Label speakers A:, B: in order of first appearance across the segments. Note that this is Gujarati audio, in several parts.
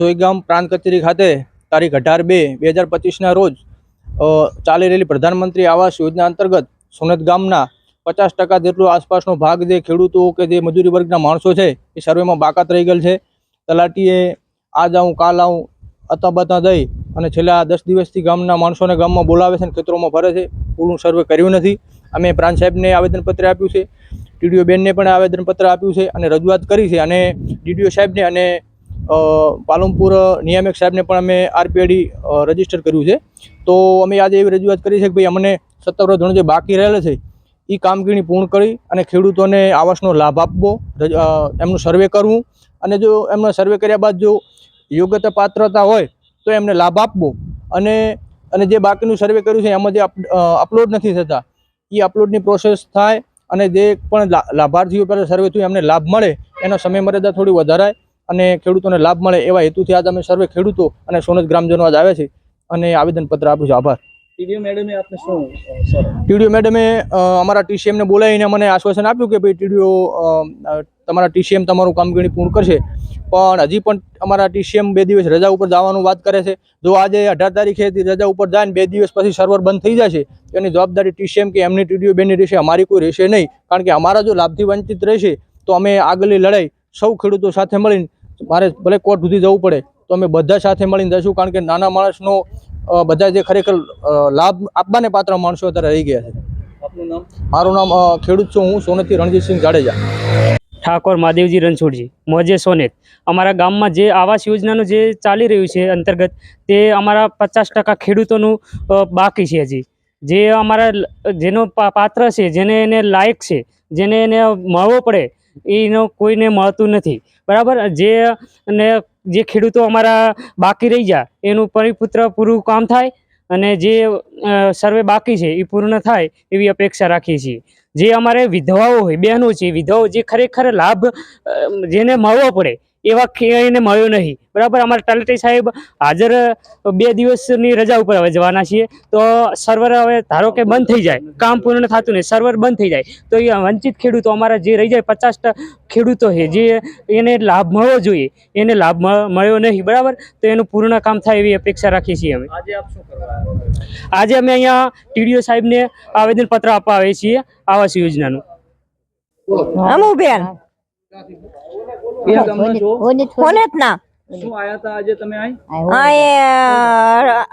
A: સોઈગામ પ્રાંત કચેરી ખાતે તારીખ અઢાર બે બે હજાર પચીસના રોજ ચાલી રહેલી પ્રધાનમંત્રી આવાસ યોજના અંતર્ગત સોનત ગામના પચાસ ટકા જેટલો આસપાસનો ભાગ જે ખેડૂતો કે જે મજૂરી વર્ગના માણસો છે, એ સર્વેમાં બાકાત રહી ગયેલ છે. તલાટીએ આજ આવું, કાલ આવું, અતા બતા દઈ અને છેલ્લા દસ દિવસથી ગામના માણસોને ગામમાં બોલાવે છે અને ખેતરોમાં ફરે છે. પૂરું સર્વે કર્યું નથી. અમે પ્રાંત સાહેબને આવેદનપત્ર આપ્યું છે. ટીડીઓ બેનને પણ આવેદનપત્ર આપ્યું છે અને રજૂઆત કરી છે અને ડીડીઓ સાહેબને અને અ, પાલનપુર નિયામક સાહેબને પણ અમે આરપીઆઈડી રજિસ્ટર કર્યું છે. તો અમે આજે એવી રજૂઆત કરી છે કે ભાઈ અમને સત્તાવાર ધોરણ જે બાકી રહેલા છે એ કામગીરી પૂર્ણ કરી અને ખેડૂતોને આવાસનો લાભ આપવો એમનું સર્વે કરવું અને જો એમનો સર્વે કર્યા બાદ જો યોગ્યતા પાત્રતા હોય તો એમને લાભ આપવો અને અને જે બાકીનું સર્વે કર્યું છે એમાં જે અપલોડ નથી થતા એ અપલોડની પ્રોસેસ થાય અને જે પણ લાભાર્થીઓ પહેલાં સર્વે થયું એમને લાભ મળે એનો સમય મર્યાદા થોડી વધારાય અને ખેડૂતોને લાભ મળે એવા હેતુથી આજ અમે સર્વે ખેડૂતો અને સોનજ ગ્રામજનો આજ આવ્યા છે અને આવેદનપત્ર આપ્યું છે. આભાર.
B: ટીડીઓ મેડમે આપને શું
A: ટીડીઓ મેડમે અમારા ટીસીએમને બોલાવીને મને આશ્વાસન આપ્યું કે ભાઈ ટીડીઓ તમારા ટીસીએમ તમારું કામગીરી પૂર્ણ કરશે. પણ હજી પણ અમારા ટીસીએમ બે દિવસ રજા ઉપર જવાનું વાત કરે છે. જો આજે અઢાર તારીખે રજા ઉપર જાય ને બે દિવસ પછી સર્વર બંધ થઈ જશે એની જવાબદારી ટીસીએમ કે એમની ટીડીઓ બેની રહેશે અમારી કોઈ રહેશે નહીં. કારણ કે અમારા જો લાભથી વંચિત રહેશે તો અમે આગળની લડાઈ સૌ ખેડૂતો સાથે મળીને મારે ભલે કોર્ટ સુધી જવું પડે તો અમે બધા સાથે મળીને જઈશું કારણ કે નાના માણસનો બધા જે ખરેખર લાભ આપવાને પાત્ર માણસો અત્યારે રહી ગયા છે. મારું નામ ખેડૂત છું હું સોનથી રણજીતસિંહ જાડેજા.
C: ઠાકોર મહાદેવજી રણછોડજી મોજે સોનેત. અમારા ગામમાં જે આવાસ યોજનાનું જે ચાલી રહ્યું છે અંતર્ગત તે અમારા પચાસ ટકા ખેડૂતોનું બાકી છે હજી. જે અમારા જેનો પાત્ર છે જેને એને લાયક છે જેને એને મળવો પડે એનો કોઈને મળતું નથી. બરાબર? જે અને જે ખેડૂતો અમારા બાકી રહી ગયા, એનું પરિપુત્ર પૂરું કામ થાય અને જે સર્વે બાકી છે એ પૂર્ણ થાય એવી અપેક્ષા રાખીએ છીએ. જે અમારે વિધવાઓ હોય, બહેનો છે, વિધવાઓ જે ખરેખર લાભ જેને મળવો પડે એવા એને મળ્યો નહીં. બરાબર? અમારા તલટી સાહેબ હાજર બે દિવસની રજા ઉપર હવે જવાના છીએ. તો સર્વર હવે ધારો કે બંધ થઈ જાય કામ પૂર્ણ થતું નહીં સર્વર બંધ થઈ જાય તો એ વંચિત ખેડૂતો અમારા જે રહી જાય પચાસ ખેડૂતો છે જે એને લાભ મળવો જોઈએ એને લાભ મળ- મળ્યો નહીં બરાબર? તો એનું પૂર્ણ કામ થાય એવી અપેક્ષા રાખીએ છીએ અમે.
B: આજે આપ શું કરવા આવ્યા?
C: આજે અમે અહીંયા ટીડીઓ સાહેબને આવેદનપત્ર આપવા આવીએ છીએ આવાસ યોજનાનું.
D: અમુબેન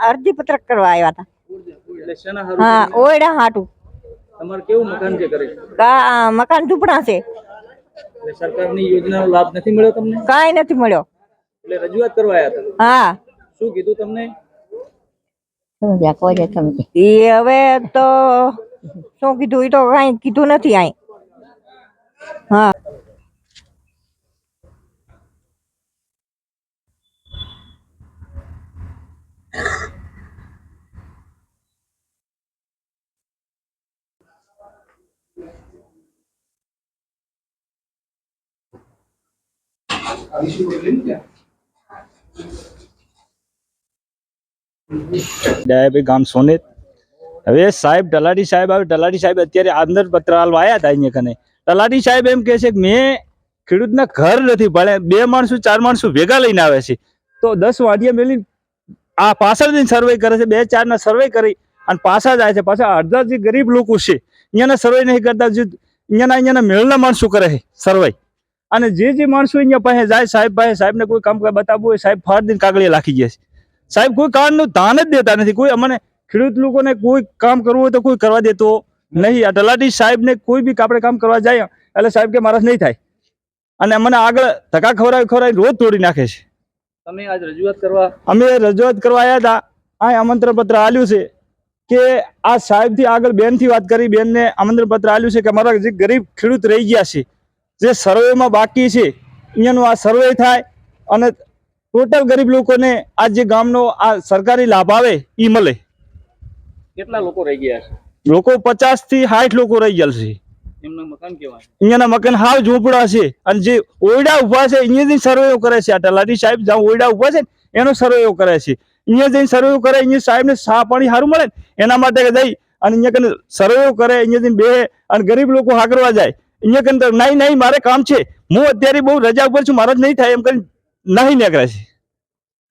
D: અરજી પત્રક કરવા આવ્યા હતા
B: એટલે શેના હારું
D: હા
B: તમે?
D: ઓયડા હાટું.
B: તમારે કેવું મકાન છે કરે?
D: મકાન ઝૂંપડા છે.
B: સરકારની યોજનાનો લાભ નથી મળ્યો તમને?
D: કાંઈ નથી મળ્યો.
B: એટલે રજૂઆત કરવા આવ્યા હતા
D: હા.
B: શું કીધું તમને?
D: એ હવે તો શું કીધું? એ તો કઈ કીધું નથી આઈ. હા.
E: ડાયાભાઈ ગામ સોનેત. હવે સાહેબ તલાટી સાહેબ આવે તલાટી સાહેબ અત્યારે આંદર પત્ર હાલવા આવ્યા હતા અહીંયા કને. તલાટી સાહેબ એમ કહે છે કે મેં ખેડૂતના ઘર નથી ભલે બે માણસો, ચાર માણસો ભેગા લઈને આવે છે. તો દસ વાડિયા મેલી આ પાછળ સર્વે કરે છે, બે ચાર ના સર્વે કરી અને પાછા જાય છે. પાછા અડધા જે ગરીબ લોકો છે, અહીંયાના સર્વે નહીં કરતા, જે અહીંયાના અહીંયાના મેળના માણસો કરે છે સર્વે અને જે જે માણસો અહીંયા પાસે જાય સાહેબ પાસે સાહેબને કોઈ કામ બતાવવું હોય સાહેબ ફાર દિન કાગળિયા લાખી ગયા છે. સાહેબ કોઈ કામનું ધાન જ દેતા નથી. કોઈ અમને ખેડૂત લોકોને કોઈ કામ કરવું હોય તો કોઈ કરવા દેતો નહીં. આ તલાટી સાહેબને કોઈ બી આપણે કામ કરવા જાય એટલે સાહેબ કે મારા નહીં થાય. અને અમને આગળ ધક્કા ખવડાવી ખવડાવી રોજ તોડી નાખે છે.
B: તમે આજ રજૂઆત કરવા
E: અમે રજૂઆત કરવા આવ્યા હતા. આ આમંત્રણ પત્ર આલ્યું છે કે આ સાહેબથી આગળ બેનથી વાત કરી. બેનને આમંત્રણ પત્ર આલ્યું છે કે અમારા જે ગરીબ ખેડૂત રહી ગયા છે જે સર્વેમાં બાકી છે અહીંયાનું આ સર્વે થાય અને ટોટલ ગરીબ લોકોને આ જે ગામનો આ સરકારી લાભ આવે એ મળે.
B: કેટલા લોકો રહી ગયા છે?
E: લોકો પચાસથી સાઠ લોકો રહી ગયા છે. અહીંયાના મકાન હાવ ઝૂંપડા છે અને જે ઓયડા ઊભા છે અહીંયાથી સર્વેઓ કરે છે. આ તલાટી સાહેબ જ્યાં ઓયડા ઊભા છે એનો સર્વેઓ કરે છે. અહીંયા જઈને સર્વેઓ કરે અહીંયા સાહેબને સા પાણી સારું મળે એના માટે જઈ અને અહીંયા કને સર્વેઓ કરે અહીંયા જઈને બે અને ગરીબ લોકો હાકરવા જાય. અહીંયા કંદર નહીં નહીં, મારે કામ છે. હું અત્યારે બહુ રજા ઉપર છું, મારો જ નહીં થાય એમ કરીને નહીં નીકળે છે.